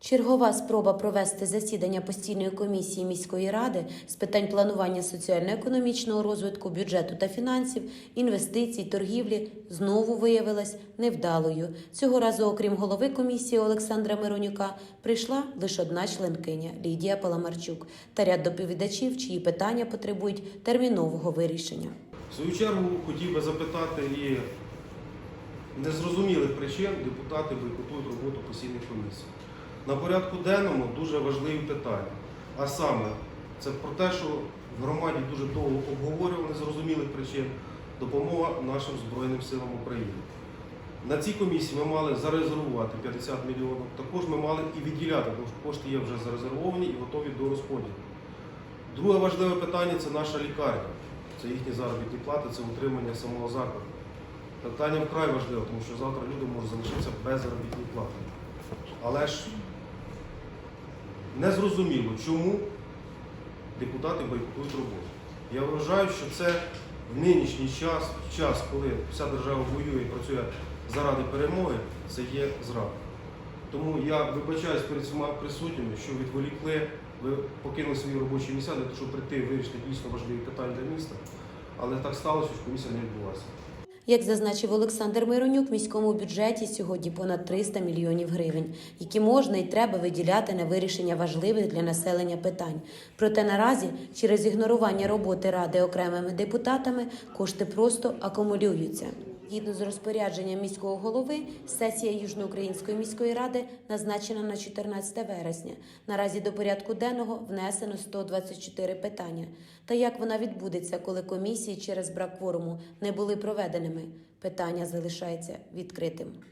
Чергова спроба провести засідання постійної комісії міської ради з питань планування соціально-економічного розвитку, бюджету та фінансів, інвестицій, торгівлі знову виявилась невдалою. Цього разу, окрім голови комісії Олександра Миронюка, прийшла лише одна членкиня Лідія Паламарчук та ряд доповідачів, чиї питання потребують термінового вирішення. В свою чергу хотів би запитати і незрозумілих причин депутати бойкотують роботу постійних комісій. На порядку денному дуже важливі питання. А саме, це про те, що в громаді дуже довго обговорювали незрозумілих причин допомога нашим Збройним силам України. На цій комісії ми мали зарезервувати 50 мільйонів. Також ми мали і відділяти, тому що кошти є вже зарезервовані і готові до розподілу. Друге важливе питання це наша лікарня. Це їхні заробітні плати, це утримання самого закладу. Питання вкрай важливе, тому що завтра люди можуть залишитися без заробітної плати. Але ж незрозуміло, чому депутати бойкотують роботу. Я вважаю, що це в нинішній час, час, коли вся держава воює і працює заради перемоги, це є зрада. Тому я вибачаюсь перед всіма присутніми, що відволікли, ви покинули свої робочі місця для того, щоб прийти вирішити дійсно важливі питання для міста. Але так сталося, що комісія не відбулася. Як зазначив Олександр Миронюк, в міському бюджеті сьогодні понад 300 мільйонів гривень, які можна і треба виділяти на вирішення важливих для населення питань. Проте наразі через ігнорування роботи ради окремими депутатами кошти просто акумулюються. Згідно з розпорядженням міського голови, сесія Южноукраїнської міської ради назначена на 14 вересня. Наразі до порядку денного внесено 124 питання. Та як вона відбудеться, коли комісії через брак кворуму не були проведеними? Питання залишається відкритим.